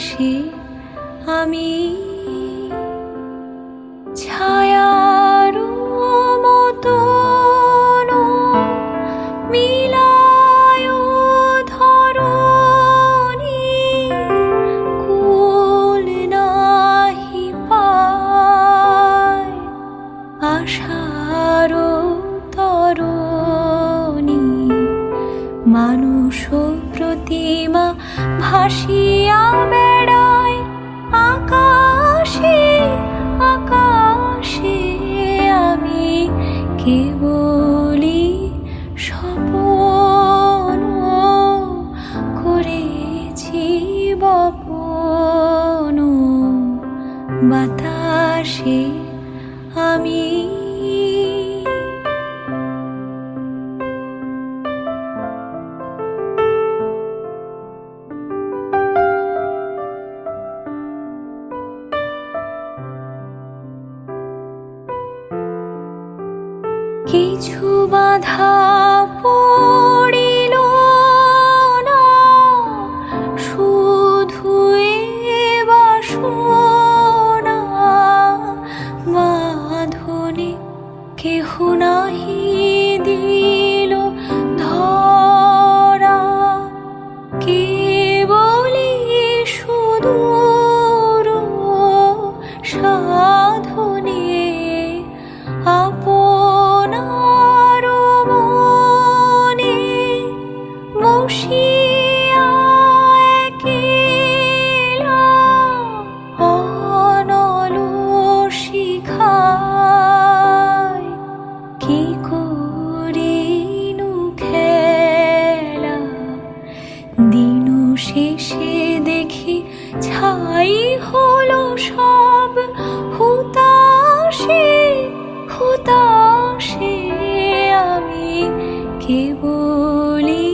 বাতাসে আমি। ছায়ার তরণী। মানুষ প্রতিমা ভাসিয়া বপন বাতাসে আমি। কিছু বাধা নাহি ছাই হলো সব হুতাশে হুতাশে আমি কেবলি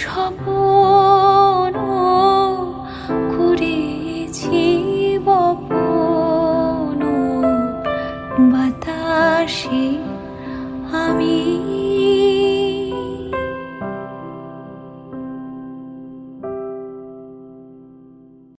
স্বপন করেছি বপন। বাতাসে আমি